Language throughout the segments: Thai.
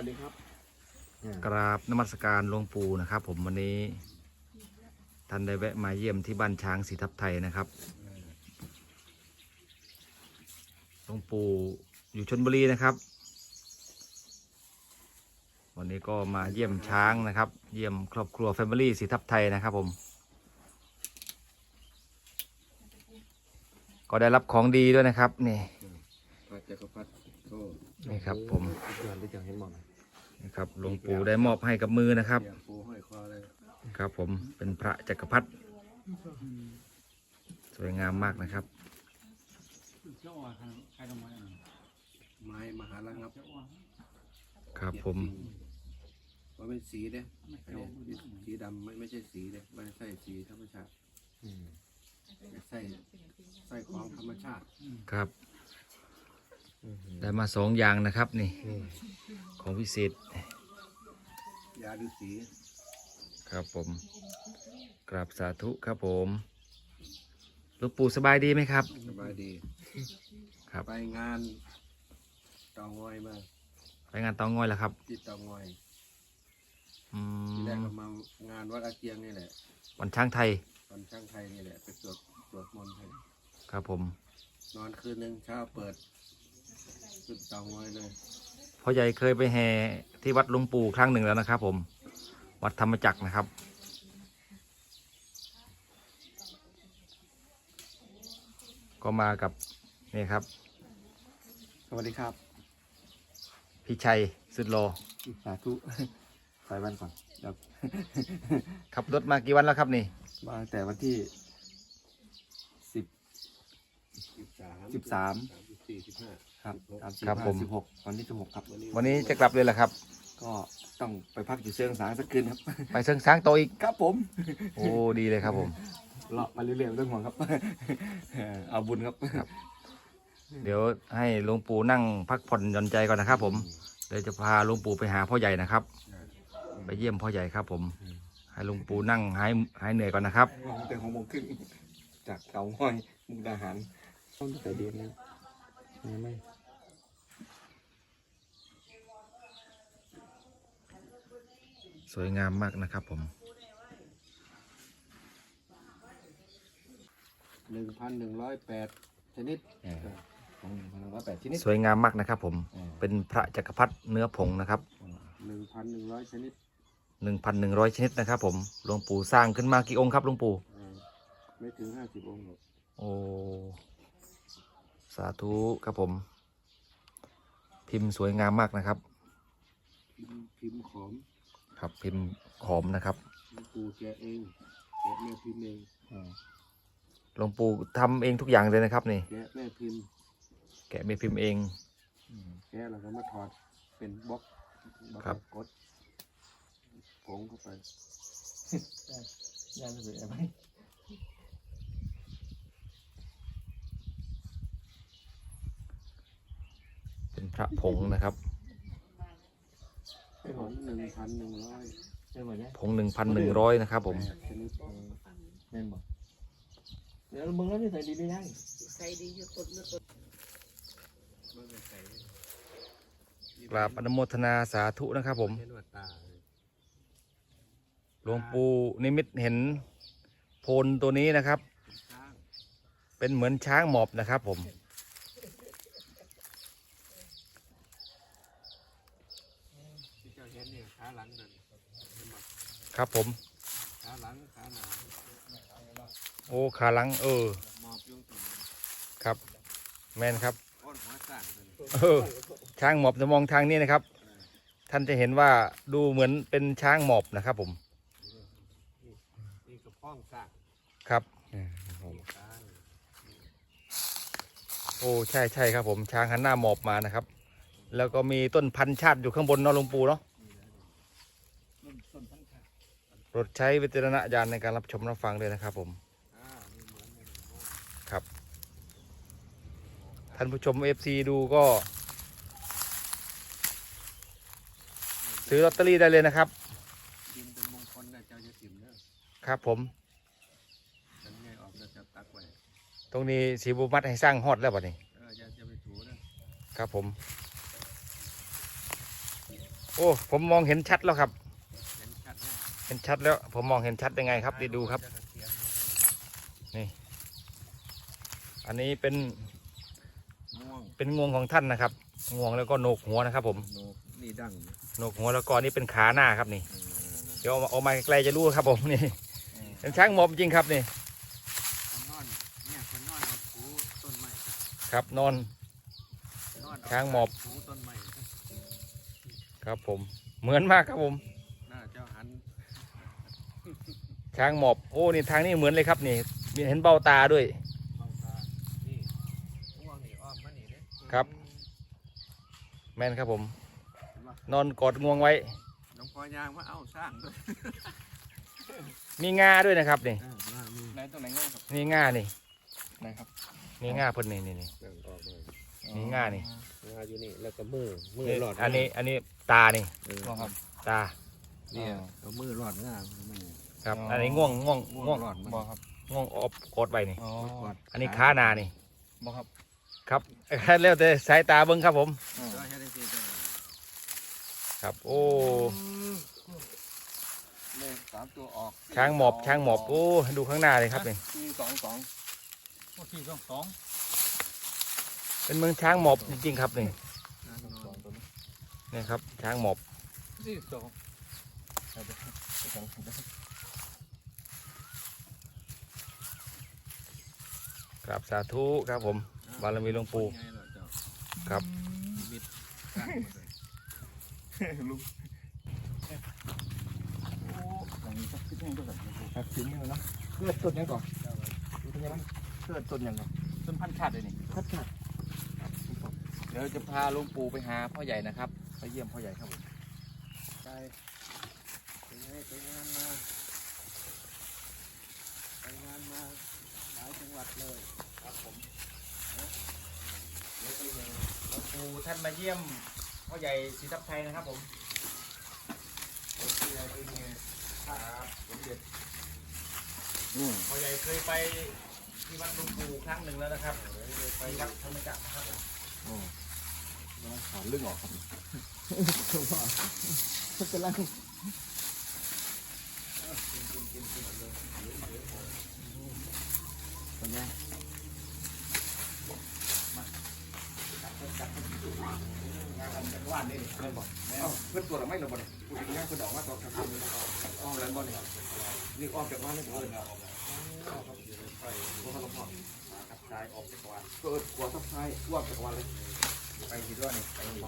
วัสดีครับกราบนมัสการหลวงปู่นะครับ ผมวันนี้ท่านได้แวะมาเยี่ยมที่บ้านช้างสีทับไทยนะครับหลวงปู่อยู่ชนบุรีนะครับ วันนี้ก็มาเยี่ยมช้างนะครับ เยี่ยมครอบครัวแฟมิลี่สีทับไทยนะครับผม ก็ได้รับของดีด้วยนะครับนี่พระจักรพรรดิโทษนี่ครับผม เดือนที่จะเห็นหมด นี่ครับหลวงปู่ได้มอบให้กับมือนะครับเสียปูห้อยคอเลยครับผมเป็นพระจักรพรรดิสวยงามมากนะครับ ไม้มหาลังครับครับผม ว่าเป็นสีเด้อันนี้สีดำไม่ไม่ใช่สีเด้ไม่ใช่สีธรรมชาติใส่ใส่ของธรรมชาติ ครับ ได้มาสองอย่างนะครับนี่ ของพิเศษ ยาฤาษีครับผมกราบสาธุครับผมหลูกปู่สบายดีไหมครับ สบายดี ครับไปงานเตางอยมา ไปงานเตองอยแล้วครับที่เตางอยอืที่แรกมก็มางานวัดอาเจียงนี่แหละ วันช้างไทย วันช่างไทยนี่แหละไปสวดสวดมนต์ให้ครับผม นอนคืนหนึ่งเช้าเปิด ขึ้นเตางอยเลยพ่อใหญ่เคยไปแห่ที่วัดหลวงปู่ครั้งหนึ่งแล้วนะครับ ผม วัดธรรมจักรนะครับ ก็มากับนี่ครับ สวัสดีครับ พี่ชัยสุดโลสาธุไปวันก่อนเดี๋ยวขับรถมากี่วันแล้วครับนี่มาตั้งแต่วันที่สิบสิบสาม สิบสี่สิบห้า ครับสามสิบครับห้าผมสิบหกวันที่สิบหกครับวันนี้จะกลับเลยเหรอครับ ก็ต้องไปพักอยู่เชียงสางสักคืนครับ ไปเชิงช้างโตอีก ครับผมโอ้ดีเลยครับผม เลาะไปเรื่อยๆเรื่องห่วงครับ เอาบุญครับ เดี๋ยวให้หลวงปู่นั่งพักผ่อนหย่อนใจก่อนนะครับผมเดี๋ยวจะพาหลวงปู่ไปหาพ่อใหญ่นะครับ ไปเยี่ยมพ่อใหญ่ครับ ผม ให้หลวงปู่นั่งหายหายเหนื่อยก่อนนะครับวางแต่หกโมงครึ่งจากเตาห้อยมุกดาหารต้องแต่เดือนนี้ มีไหมสวยงามมากนะครับผมหนึ่งพันหนึ่งร้อยแปดชนิดของหนึ่งพันหนึ่งร้อยแปดชนิดสวยงามมากนะครับผมอ่าเป็นพระจักรพรรดิเนื้อผงนะครับหนึ่งพันหนึ่งร้อยชนิดหนึ่งพันหนึ่งร้อยชนิดนะครับผมหลวงปู่สร้างขึ้นมากี่องค์ครับหลวงปู่เออไม่ถึงห้าสิบองค์หรอกโอ้สาธุครับผม พิมพ์สวยงามมากนะครับ พิมพ์พิมพ์ขอมครับพิมพ์ขอมนะครับหลวงปู่แกะเองแกะแม่พิมพ์เองหลวงปู่ทำเองทุกอย่างเลยนะครับนี่ แกะแม่พิมพ์แกะเมพิมพ์เอง แกะแล้วก็มาถอดเป็นบล็อกแล้วครัก็บกดผงเข้าไป ย่างจะเป็นอะไร เป็นพระผงนะครับผงหนึ่งพันหนึ่งร้อยใช่ไหมเนี่ยผงหนึ่งพันหนึ่งร้อยนะครับ ผม แปดชนิดเล่นบอกเดี๋ยวมึงแล้วนี่ใส่ดีไม่ได้ใส่ดีอยู่กดเลือกดกราบอนุโมทนาสาธุนะครับ ผม เห็นว่าตาหลวงปู่นิมิตเห็นโพนตัวนี้นะครับช้างเป็นเหมือนช้างหมอบนะครับ ผม ที่เจ้าเห็นเนี่ยขาหลังนั่นเห็นบ่ ครับผมขาหลังขาหนาโอ้ขาหลังเออหมอบยงตัวนี้ครับ แมนครับอ้อนหัวสร้างตัวนี้เออช้างหมอบจะมองทางนี้นะครับ ท่านจะเห็นว่าดูเหมือนเป็นช้างหมอบนะครับ ผมนี่ก็พ้องสร้างครับช้างโอ้ใช่ใช่ครับผมช้างหันหน้าหมอบมานะครับ แล้วก็มีต้นพันธุ์ชาติอยู่ข้างบนเนาะหลวงปู่เนาะ โปรดใช้วิจารณญาณในการรับชมรับฟังด้วยนะครับผมครับ ท่านผู้ชม FC ดูก็ ซื้อลอตเตอรี่ได้เลยนะครับดินเป็นมงคลนะเจ้าจะถิ่มเด้อครับผมฉันไงออกจะจะตักไว้ตรงนี้สีบุมัดให้สร้างฮอดแล้วบัดนี้เอออย่าจะไปถูนะครับผม โอ้ ผมมองเห็นชัดแล้วครับ เห็นชัดแล้ว ผมมองเห็นชัดยังไงครับดีดูครับอันนี้เป็นม่วงเป็นงวงของท่านนะครับ งวงแล้วก็โหนกหัวนะครับ ผมโนกนี่ดังโหนกหัวแล้วก็อันนี่เป็นขาหน้าครับนี่ เดี๋ยวเอามาเอามาไกลๆจะรู้ครับผมนี่เป็นช้างหมอบจริงครับนี่คนนอนเนี่ยคนนอนเอาถูต้นไม้ครับนอนนอนเช้างหมอบถูต้นไม้ครับผมเหมือนมากครับผม หน้าเจ้าหัน ช้างหมอบโอ้นี่ทางนี้เหมือนเลยครับนี่มีเห็นเบ้าตาด้วยมองตานี่ม่วงนี่อ้อมมานี่เด้ครับ แม่นครับผมเห็นปะนอนกอดงวงไว้น้องพอยางว่าเอ้าสร้างด้วยมีงาด้วยนะครับนี่เออมามีไหนตรงไหนง่ายครับนี่งานี่ไหนครับนี่งาเพิ่นนี่นี่นี่แบ่งออกเลยนี่งานี่งาอยู่นี่แล้วก็มือมือนี่หลอดอันนี้อันนี้ตานี่เออว่าครับตาเนี่ยเอามือหลอดงามือ ครับอ๋ออัอันนี้ง่วงง่วงง่ง่ววงงหลอดมันบอกครับง่วงอบกดไว้นี่ อ๋อกดอันนี้ขาหนานี่บอกครับครับแล้วแต่สายตาเบิ้งครับผมอ๋อก็ให้ได้สิจ้ะครับ โอ้เลขสามตัวออกช้างหมอบช้างหมอบโอ้ดูข้างหน้าเลยครับนี่สี่สองสองโอ้สี่สองสองเป็นเมืองช้างหมอบจริงๆครับนี่นางนสออนงตัวนี้นี่ครับช้างหมอบสี่สองเอาไปเอาไปเอาไป ครับสาธุครับผมบารมีหลวงปู่ไงเหรอเจ้าครับมิดกั้นหมดเลยลุงโอ้อย่างนี้ครับคิดยังไงด้วยกันครับถึงยังไงเนาะเลือดต้นยังก่อนเป็นยังไงเลือดต้นยังก่อนต้นพันธุ์ชาติเลยนี่พันธุ์ชาติเดี๋ยวจะพาหลวงปู่ไปหาพ่อใหญ่นะครับไปเยี่ยมพ่อใหญ่ครับผมไปไปไงไปงานมาไปงานมา หลายจังหวัดเลยครับผมเดี๋ยวไปเลยหลวงปู่ท่านมาเยี่ยมพ่อใหญ่ศรีทับไทยนะครับผมโอเคเป็นไงครับสมเด็จอืมพ่อใหญ่เคยไปที่วัดหลวงปู่ครั้งหนึ่งแล้วนะครับ ไปวัดธรรมจักรนะครับผมถอนเรื่องออกครับกำลังเป็นไงมาจับเพิ่นจับเพิ่น งานกันจักรวาลนี่เล่นบ่แม่นเอ้าเพื่อนตัวเราไม่หรอบ่เนี่ยพูดถึงงานเพื่อนออกมาตอนกลางคืนอ้อมแล้วบ่เนี่ยนี่อ้อมจากบ้านเลยบ่เนี่ยตัวเขาพ่อขับซ้ายออกจักรวาลก็เออกลัวทับท้ายอ้วจากวันเลยไปทีด้วยนี่ไปนี่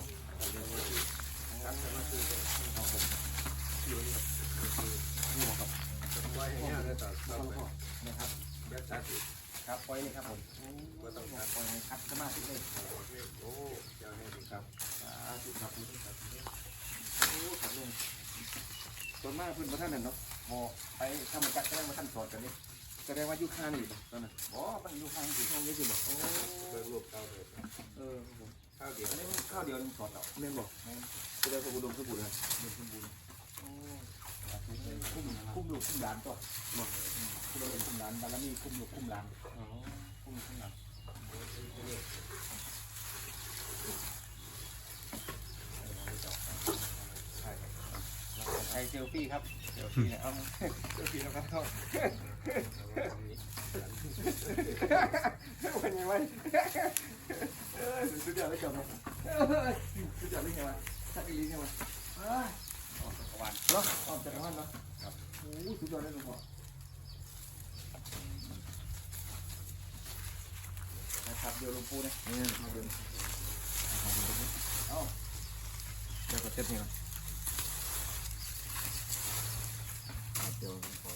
ไว้อย่างเงี้ยเลยแต่เราก็นะครับยัดจัดครับปล่อยนี่ครับผมก็ต้องการปล่อยให้คัดสมาธิเลย โอ้เจ้าเนี่ยครับ สาธุครับ ส่วน มากเพื่อนพระท่านนั่นเนาะหมอไปธรรมจักรก็ได้มาท่านสอนกันนี่แสดงว่ายุคข้านี่ตอนนั้นอ๋อมันอยู่ข้างที่ห้องนี้สิบอกโอ้เบิกลูกเก้าเลยเออครับผมข้าวเดียวอันนี้มันข้าวเดียวนึงสอนเราเม่นบอกแสดงว่าอุดมสมบูรณ์เลยเดือดสมบูรณ์โอ้คุ้มคุ้มลูกคุ้มหลานก็บอกคุ้มลูกคุ้มหลานบารมีคุ้มลูกคุ้มหลานอ๋อคุ้มลูกคุ้มหลาน ไทยเซลฟี่ครับเซลฟี่เนี่ยเอาเซลฟี่แล้วก็เข้าเป็นยังไงสุดยอดเลยจบเลยสุดยอดเลยไงวะสักอีลีไงวะออกจักรวาลเนาะออกจากบ้านเนาะครับโอ้สุดยอดเลยหลวงพ่อนะครับเดี๋ยวหลวงปู่เนี่ยเนี่ยมาเดินเอาเดี๋ยวก็เซ็ตนี่ก่อนเดี๋ยวขอ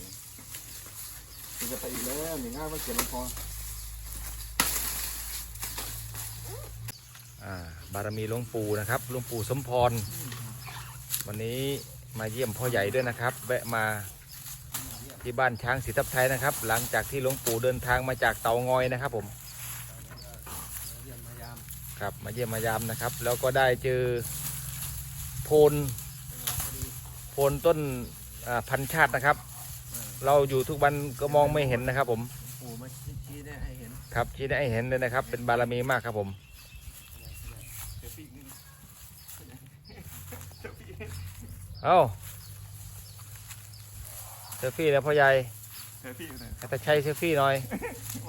มันจะไปอีกแล้วหนึ่งง่ายว่าเกียรหลวงพ่ออ่า บารมีหลวงปู่นะครับหลวงปู่สมพร วันนี้มาเยี่ยมพ่อใหญ่ด้วยนะครับ แวะมาที่บ้านช้างศรีทับไทยนะครับ หลังจากที่หลวงปู่เดินทางมาจากเตางอยนะครับผม ครับ มาเยี่ยมมายามนะครับ แล้วก็ได้เจอโพนโพนต้นอ่าพันชาตินะครับ เราอยู่ทุกวันก็มองไม่เห็นนะครับ ผมปู่มาชี้ได้ให้เห็นครับชี้ได้ให้เห็นเลยนะครับ เป็นบารมีมากครับผมเดี๋ยวปีกนึงเอ้าเซลฟี่แล้วพ่อใหญ่เซลฟี่อยู่ไหนให้ตาชัยเซลฟี่หน่อย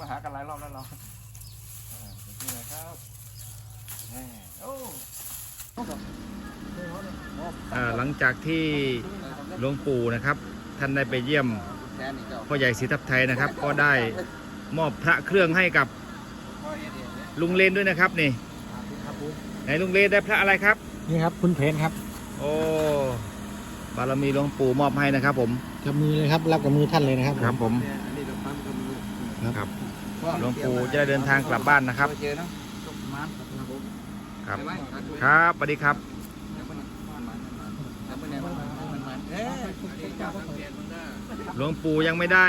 มาหากันหลายรอบแล้วเราอ่าเซลฟี่หน่อยครับแหม่โอ้อ่าหลังจากที่หลวงปู่นะครับ ท่านได้ไปเยี่ยมแทนนี่เจ้า พ่อใหญ่ศรีทับไทยนะครับ ก็ได้มอบพระเครื่องให้กับพ่อเอ็ดเอ็ดเนี่ยลุงเลนด้วยนะครับนี่ครับผมไหนลุงเลนได้พระอะไรครับ นี่ครับคุณเพนครับ โอ้บารมีหลวงปู่มอบให้นะครับ ผมกับมือเลยครับรับกับมือท่านเลยนะครับ ครับผมเนี่ยอันนี้เราปั๊มกับมือครับหลวงปู่จะได้เดินทางกลับบ้านนะครับเจอเนาะจบมันครับผมครับไปไว้ครับครับสวัสดีครับ หลวงปู่ยังไม่ได้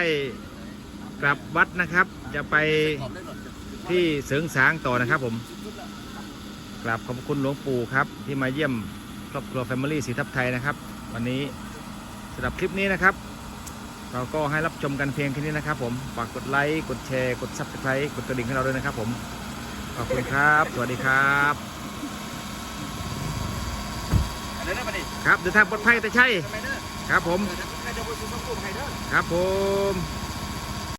กลับวัดนะครับ จะไปขอบได้หน่อยจ้ะที่เสริงสางต่อนะครับผมกราบขอบคุณหลวงปู่ครับ ที่มาเยี่ยมครอบครัวแฟมิลี่สีทับไทยนะครับ วันนี้สำหรับคลิปนี้นะครับ เราก็ให้รับชมกันเพียงแค่นี้นะครับ ผมฝากกดไลค์กดแชร์กดซับสไครต์กดกระดิ่งให้เราด้วยนะครับ ผมขอบคุณครับ สวัสดีครับอันนั้นนะประเด็นครับเดินทางปลอดภัยแต่ใช่ทำไมเด้อครับผมเออถ้าใคร จะไปคุณต้องพูดใครเด้อครับผม